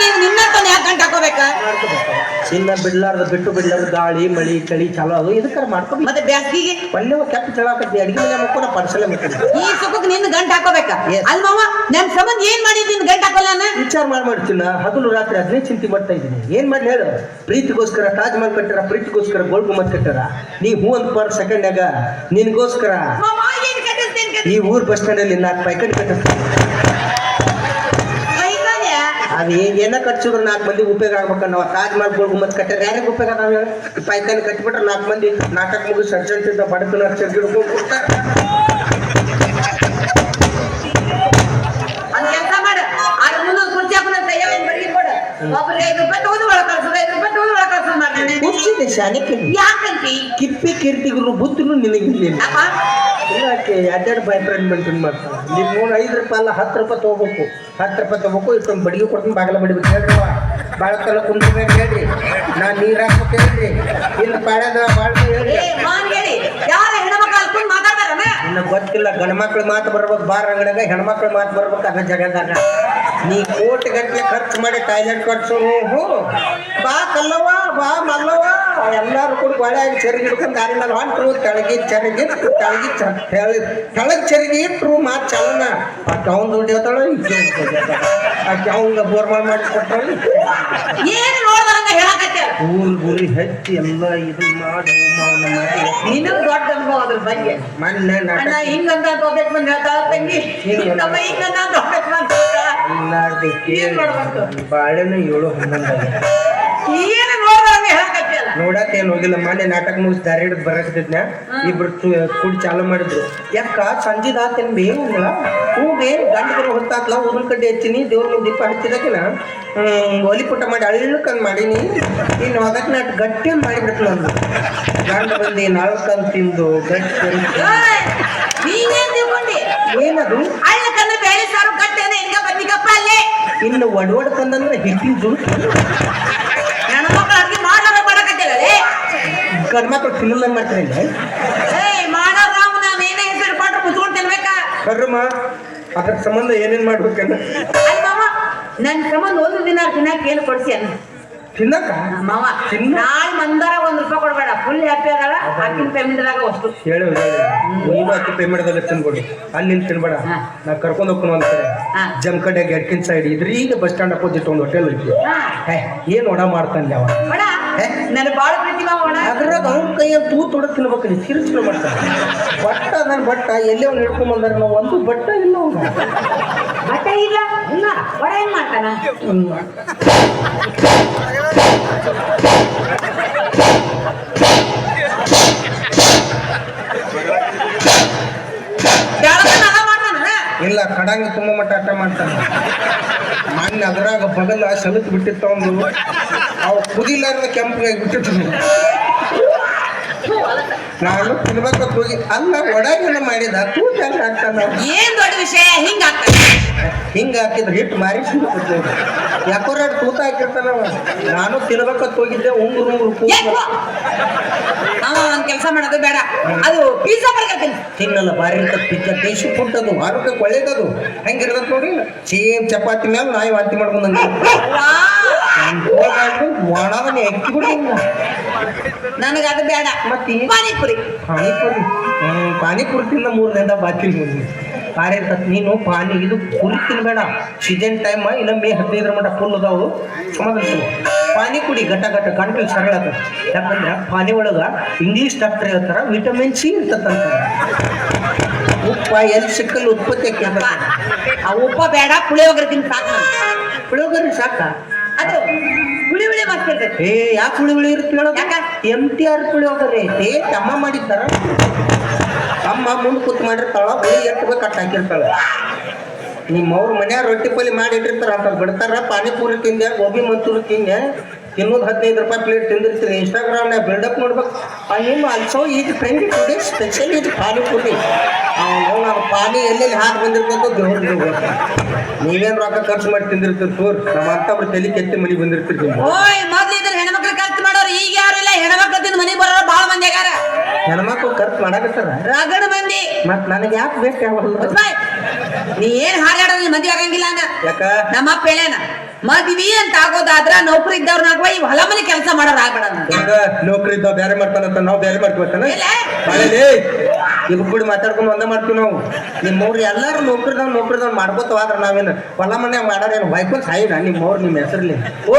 ನೀನು ನಿನ್ನಂತ ಯಾಕೆ ಗಂಟು ಹಾಕೋಬೇಕ? ಚಿನ್ನ ಬಿಡ್ಲಾರ್ದ ಬಿಟ್ಟು ಬಿಡ್ಲಾರ್ದ ಗಾಳಿ ಮಳಿ ಚಳಿ ಚಾಲು ಅದು ಇದಕ್ಕಾರ ಮಾಡ್ಕೊಂಡು ಮತ್ತೆ ಬ್ಯಾಸ್ಗಿಗೆ? ಒಳ್ಳೆ ಕೆಟ್ಟ ಚಳಾಕತ್ತಿ ಅಡಿಗೆ ಮನೆ ಮಕ್ಕಳ ಪರ್ಸಲೆ ಮಕ್ಕಳು ಈ ಸುಖಕ್ಕೆ ನಿನ್ನ ಗಂಟು ಹಾಕೋಬೇಕ. ಅಲ್ ಮಾವ ನನ್ ಸಂಬಂಧ ಏನ್ ಮಾಡಿ ನಿನ್ ಗಂಟು ಹಾಕೋಲ್ಲ ನಾನು? ವಿಚಾರ ಮಾಡಿ ಮಾಡ್ತೀನ ಹಗಲು ರಾತ್ರಿ ಅದನ್ನೇ ಚಿಂತೆ ಮಾಡ್ತಾ ಇದ್ದೀನಿ. ಏನ್ ಮಾಡಿ ಹೇಳು? ಪ್ರೀತಿಗೋಸ್ಕರ ತಾಜ್ ಮಹಲ್ ಕಟ್ಟಾರ ಪ್ರೀತಿಗೋಸ್ಕರ ಗೋಲ್ ಗುಮ್ಮತ್ ಕಟ್ಟಾರ. ನೀ ಹೂ ಅಂತ ಪರ್ ಸೆಕೆಂಡ್ನಾಗ ನಿನ್ಗೋಸ್ಕರ ಕಟ್ಟಿಸ್ತೇನೆ ಈ ಊರ್ ಬಸ್ ಸ್ಟ್ಯಾಂಡ್ ಅಲ್ಲಿ ನಾಲ್ಕು ಪೈಕಂಡ್ ಕಟ್ಟಿಸ್ತಾರೆ ಅದು ಏನ್ ಕಟ್ಸಿದ್ರು ನಾಲ್ಕು ಮಂದಿ ಉಪಯೋಗ ಆಗ್ಬೇಕು ನಾವು ತಾಜ್ ಮಹಲ್ ಮತ್ತೆ ಗುಮ್ಮತ್ ಕಟ್ಟಾರ ಯಾರಿಗೆ ಉಪಯೋಗ ಆಗ ಹೇಳು? ಕಟ್ಬಿಟ್ರೆ ನಾಲ್ಕು ಮಂದಿ ನಾಟಕ ಮುಗಿದು ಅರ್ಜೆಂಟ್ ಬಡಕನ ಬಡತನ ಕೂಡ್ತಾರ. ಕುರ್ಚಿ ಯಾಕಂತಿ? ಕಿಪ್ಪಿ ಕೀರ್ತಿಗಳು ಬುದ್ಧನು ನಿನಗಿರ್ಲಿಲ್ಲ. ಯಾಕೆ ಎರಡೆರಡು ಬಾಯ್ ಫ್ರೆಂಡ್ ಮೇಂಟೈನ್ ಮಾಡ್ತಾನೆ ನೀವು ಮೂರು ಐದು ರೂಪಾಯಿ ಅಲ್ಲ ಹತ್ತು ರೂಪಾಯಿ ತೊಗೋಬೇಕು. ಹತ್ತು ರೂಪಾಯಿ ತೊಗೋಬೇಕು ಇಷ್ಟೊಂದು ಬಡಿಗೆ ಕೊಡ್ತೀನಿ ಬಾಗಿಲ ಬಡಿಬೇಕು ಹೇಳ್ರಿ ಭಾಳ ತಲ ಕುಂದ್ರಬೇಕು ಹೇಳಿ ನಾ ನೀರು ಹಾಕ್ಬೇಕು ಹೇಳ್ರಿ. ಇಲ್ಲಿ ಏ ಮಾನ್ ಹೇಳಿ. ಇನ್ನು ಗೊತ್ತಿಲ್ಲ ಗಂಡ್ಮಕ್ಳು ಮಾತು ಬರ್ಬೇಕು ಬಾರ್ ಅಂಗಡಿಯಾಗ ಹೆಣ್ಮಕ್ಳು ಮಾತು ಬರ್ಬೇಕು ಅದ ಜಗದಾಗ. ನೀ ಕೋಟಿ ಗಟ್ಟಲೆ ಖರ್ಚು ಮಾಡಿ ಟಾಯ್ಲೆಟ್ ಕಟ್ಸು ಹ್ಞೂ ಬಾ ಕಲ್ಲವ್ವ ಬಾ ಮಲ್ಲವ್ವ ಎಲ್ಲಾರು ಕೂಡ ಚರಗಿ ಹಿಡ್ಕೊಂಡು ದಾರಿ ಮೇಲೆ ಹೊಂಟ್ರು ತೆಳಗಿ ಚರಿಗೆ ತೆಳಗಿ ಕೆಳಗೆ ಚರಿಗೆ ಇಟ್ಟರು ಮಾತು ಚಲನ ಆಕೆ ಅವ್ನು ದುಡ್ಡು ಹೇಳ್ತಾಳ ಆಕೆ ಅವಂಗ ಬೋರ್ಮಾಲ್ ಮಾಡಿ ಹೇಳಕತ್ತೆ? ಊರು ಗುರಿ ಹಚ್ಚಿ ಎಲ್ಲ ಇದು ಮಾಡಿ ಮಾವನ ಮಾಡಿ ನಿನಗ್ ದೊಡ್ಡ ಅನುಭವ ಅದ್ರ ಬಗ್ಗೆ. ಮೊನ್ನೆ ನಾಟಕ ಹಿಂಗಂತ ದೊಡ್ಡಕ್ ಬಂದ್ ಹೇಳ್ತಾಳ ತಂಗಿ. ನಮ್ಮ ಹಿಂಗಂತ ಬಂದ್ ಏನ್ ಮಾಡ್ಬೇಕು? ಬಾಳೆನ ಏಳು ನೋಡ್ದಂಗ ನೋಡಕ್ ಏನ್ ಹೋಗಿಲ್ಲ ಮೊನ್ನೆ ನಾಟಕ ಮುಗಿಸಿ ದಾರಿ ಹಿಡಿದು ಬರಕತ್ತಿದ್ನ. ಇಬ್ರು ಕೂಡಿ ಚಾಲು ಮಾಡಿದ್ರು. ಯಾಕ? ಸಂಜಿದ ಆತೇನ್ ಬೇ ಹೂಗೆ ಹ್ಞೂ ಬರೋ ಗಂಟೆಗಳು ಹೊತ್ತಾತ್ಲ ಹೂವಿನ ಕಡ್ಡಿ ಹಚ್ಚಿನಿ ದೇವ್ರ ಮುಂದೆ ದೀಪ ಹಚ್ಚಿದಕಿನ. ಒಲಿ ಪುಟ ಮಾಡಿ ಅಳ್ಳಕ್ಕಂದ್ ಮಾಡೀನಿ. ಇನ್ನು ಹೋಗಕ್ ನಾಟ್ ಗಟ್ಟಿ ಮಾಡಿಬಿಡ್ತು ನಂದು. ಗಂಡ ಬಂದು ನಾಲ್ಕಂದ್ ತಿಂದು ಗಟ್ಟಿ ಏನದು? ಅಳ್ಳ ಕನ್ನ ಬೇಳೆ ಸಾರು ಕಟ್ಟೇನೆ ಹಿಂಗ ಅಲ್ಲೇ. ಇನ್ನು ಒಡ್ ಒಡ್ಕಂದಂದ್ರೆ ಹಿಟ್ಟಿನ ಜುಟ್ ಹೆಣ್ಮಕ್ಳು ಅಡ್ಗೆ ಮಾಡ್ಲಾರ ಮಾಡಕತ್ತಿಲ್ಲ ಗಂಡ್ಮಕ್ಳು ತಿನ್ನಲ್ಲ ಮಾಡ್ತಾರೆ ಏಯ್ ಮಾಡೋ ರಾಮ ನಾವ್ ಏನೇ ಹೆಸರು ಕೊಟ್ರು ಮುಚ್ಕೊಂಡ್ ತಿನ್ಬೇಕಾ? ಕರ್ಮ ಅದ್ರ ಸಂಬಂಧ ಏನೇನ್ ಮಾಡ್ಬೇಕನ್ನ ನನ್ ಸಂಬಂಧ ಒಂದು ದಿನ ತಿನ್ನಕ್ ಏನು ಕೊಡ್ಸಿ ಅನ್ನ? ತಿನ್ನಕ ಮಾವ. ನಾಳೆ ಮಂದಾರ ಒಂದ್ ರೂಪಾಯಿ ಕೊಡ್ಬೇಡ. ಫುಲ್ ಹ್ಯಾಪಿ ಆಗಲ್ಲ ಅಕ್ಕಿನ ಪೇಮೆಂಟ್ದಾಗ ಅಷ್ಟು. ಹೇಳು ನೀನು ಅಕ್ಕಿ ಪೇಮೆಂಟ್ದಾಗ ತಿನ್ಕೊಡಿ ಅಲ್ಲಿ ನಿನ್ ತಿನ್ಬೇಡ. ನಾ ಕರ್ಕೊಂಡು ಹೋಗ್ಕೊಂಡು ಒಂದ್ ಕಡೆ. ಜಮಕಡೆ ಗೆಟ್ಕಿನ್ ಸೈಡ್ ಇದ್ರ ಈಗ ಬಸ್ ಸ್ಟ್ಯಾಂಡ್ ಅಪೋಸಿಟ್ ಒಂದು ಹೋಟೆಲ್ ಐತಿ ಏನ್ ಒಡ ಮಾಡ್ತಾನೆ ಅವ? ಒಡ ಹೇ? ನನ್ ಬಾಳ ಪ್ರೀತಿ ಮಾವ ಒಡ ಅದ್ರಾಗ ಅವ್ನ ಕೈಯಲ್ಲಿ ತೂತ್ ಹೊಡೆದ್ ತಿನ್ಬೇಕು ನೀ ತಿರ್ಸ್ಲು ಮಾಡ್ತಾನೆ ಬಟ್ಟ ನನ್ನ ಬಟ್ಟ ಎಲ್ಲೇ ಅವ್ನು ಹಿಡ್ಕೊಂಡ್ ಬಂದಾರ ನಾವು ಒಂದು ಬಟ್ಟ ಇಲ್ಲ ಅವ್ನ ಬಟ್ಟೆ ಇಲ್ಲ ಇಲ್ಲ ಒಡ ಏನ್ ಮಾಡ್ತಾನ ಬೆಳಗ್ಗೆ ನಗ ಮಾಡ್ತಾನ ಇಲ್ಲ ಕಡಂಗ ತುಂಬ ಮಟ್ಟ ಅಟ್ಟ ಮಾಡ್ತಾನೆ ಮೊನ್ನೆ ಅದ್ರಾಗ ಬಗಲ ಸಲತ್ ಬಿಟ್ಟಿತ್ತ ಒಂದು ಅವು ಕುದಿಲಾರದ ಕೆಂಪಿಗೆ ಬಿಟ್ಟಿಟ್ರು ನಾನು ತಿನ್ಬೇಕಂತ ಹೋಗಿ ಅಲ್ಲ ಒಡಗಿನ ಮಾಡಿದ ತೂತ ಹೆಂಗ್ ಹಾಕ್ತಾನ? ಏನ್ ದೊಡ್ಡ ವಿಷಯ? ಹಿಂಗ ಹಿಂಗ ಹಾಕಿದ್ರೆ ಹಿಟ್ಟು ಮಾರಿ ಯಾಕೋರಾಡ್ ತೂತ ಹಾಕಿರ್ತಾನ. ನಾನು ತಿನ್ಬೇಕಂತ ಹೋಗಿದ್ದೆ ಉಂಗುರು ಉಂಗುರು ಕೂತ? ಒಂದ್ ಕೆಲಸ ಮಾಡೋದು ಬೇಡ. ಅದು ಪಿಜ್ಜಾ ಬರ್ಗರ್ ತಿನ್ನಲ್ಲ ಬಾರಿ ಇರ್ತದ ಪಿಜ್ಜಾ ದೇಶ ಫುಡ್ ಅದು ಆರೋಗ್ಯಕ್ಕೆ ಒಳ್ಳೇದದು. ಹೆಂಗಿರ್ತದ ನೋಡಿ ಸೇಮ್ ಚಪಾತಿ ಮೇಲೆ ನಾಯಿ ವಾಂತಿ ಮಾಡ್ಕೊಂಡಂಗೆ ಒಣದನ್ನ ಎಕ್ಕಿ ಬಿಡಿ ನನಗೆ ಅದು ಬೇಡ. ಮತ್ತೆ? ಪಾನಿಪುರಿ. ಪಾನಿಪುರಿ? ಹ್ಮ್ ಪಾನಿಪುರಿ ತಿನ್ನ ಮೂರು ದಿನ ಬಾಕಿ ಮುಂದೆ ಪಾರಿ ನೀನು ಪಾನಿ ಇದು ಪುರಿ ತಿನ್ಬೇಡ. ಸೀಸನ್ ಟೈಮ್ ಇಲ್ಲ ಮೇ ಹದಿನೈದರ ಮಟ್ಟ ಫುಲ್ ಅದಾವು. ತಿನ್ನು. ಪಾನಿ ಕುಡಿ ಘಟ ಘಟ ಗಂಟಲು ಸರಳ ಯಾಕಂದ್ರೆ ಪಾನಿ ಒಳಗ ಇಂಗ್ಲೀಷ್ ಡಾಕ್ಟರ್ ಹೇಳ್ತಾರ ವಿಟಮಿನ್ ಸಿ ಇರ್ತದಂತ ಉಪ್ಪ ಎಲ್ಲಿ ಸಿಕ್ಕಲ್ಲಿ ಉತ್ಪತ್ತಿ. ಆ ಉಪ್ಪ ಬೇಡ ಪುಳಿಯೋಗರೆ ತಿನ್ ಸಾಕ. ಪುಳಿಯೋಗರ ಪುಳಿಯೋಗರೆ ಸಾಕ? ಅದು. ಏ ಯಾಕೆ ಹುಳಿ ಹುಳಿ? ಇರುತ್ತೆ ಹೇಳೋ ಯಾಕ? ಎಂ ಟಿ ಆರ್ ಪುಳಿಯೋಗರೆ ಐತಿ ತಮ್ಮ ಮಾಡಿದ್ದಾರ? ಅಮ್ಮ ಮುಂದೆ ಕೂತ್ ಮಾಡಿರ್ತಾಳ ಬೈ ಎಷ್ಟು ಬೇಕು ಅಟ್ ಹಾಕಿರ್ತಾಳ. ನಿಮ್ಮ ಅವ್ರ ಮನ್ಯಾಗ ರೊಟ್ಟಿ ಪಲ್ಲಿ ಮಾಡಿ ಇಟ್ಟಿರ್ತಾರ ಅಂತ ಬಿಡ್ತಾರ. ಪಾನಿಪುರಿ ತಿಂದೆ ಗೋಬಿ ಮಂಚೂರಿ ತಿಂದೆ. ತಿನ್ನೋದು ಹದಿನೈದು ರೂಪಾಯಿ ಪ್ಲೇಟ್ ತಿಂದಿರ್ತೀರಿ. ಇನ್ಸ್ಟಾಗ್ರಾಮ್ನಾಗ ಬಿಲ್ಡಪ್ ನೋಡ್ಬೇಕು. ನಿಮ್ಮ ಅಲ್ಸೋ ಈಗ ಫ್ರೆಂಡ್ ಟುಡೇ ಸ್ಪೆಷಲ್ ಇದು ಪಾನಿಪುರಿ. ನಾವು ಪಾನಿ ಎಲ್ಲೆಲ್ಲಿ ಹಾಕಿ ಬಂದಿರ್ತಂತ ದೇವ್ರಿಗೆ ಹೋಗ್ಬೇಕು ನೀವೇನು ರೊಕ್ಕ ಖರ್ಚು ಮಾಡಿ ತಿಂದಿರ್ತೀರಿ ತೋರ್. ನಮ್ಮ ಅಂತವ್ರು ತಲೆ ಕೆತ್ತಿ ಮನೆಗೆ ಬಂದಿರ್ತೀರಿ ಹೆಣ್ಮಕ್ಳು ಖರ್ಚು ಮಾಡಾಕತ್ತಾರ ರಗಡ ಮಂದಿ. ಮತ್ ನನಗೆ ಯಾಕೆ ಬೇಕು ಯಾವಲ್ಲ ನೀ ಏನ್ ಹಾಡಾಡ ಮದ್ವೆ ಆಗಂಗಿಲ್ಲ ಅನ್ನ? ಯಾಕ? ನಮ್ಮಪ್ಪ ಹೇಳೇನ ಮದ್ವಿ ಅಂತ ಆಗೋದಾದ್ರ ನೌಕರಿ ಇದ್ದವ್ರನ್ನಾಗುವ ಈ ಹೊಲ ಮನೆ ಕೆಲಸ ಮಾಡೋರ್ ಆಗ್ಬೇಡ ನಾನು ಹೆಂಗ ನೌಕರಿ ಇದ್ದ ಬೇರೆ ಮಾಡ್ತಾನಂತ ನಾವು ಬೇರೆ ಮಾಡ್ತೀವತ್ತಾನ ಇಲ್ಲ. ಬಾಳೇಲಿ ಇವ್ ಕೂಡ ಮಾತಾಡ್ಕೊಂಡು ಒಂದೇ ಮಾಡ್ತೀವಿ ನಾವು. ನಿಮ್ಮ ಅವ್ರು ಎಲ್ಲಾರು ನೌಕರಿದವ್ ನೌಕರಿದವ್ ಮಾಡ್ಕೋತ ಹೋದ್ರ ನಾವೇನು ಹೊಲ ಮನೆ ಮಾಡೋರೇನು ಹೊಯ್ಕೊಂಡು ಸಾಯಿನ ನಿಮ್ಮ ಅವ್ರು ನಿಮ್ಮ ಹೆಸರ್ಲಿ. ಓ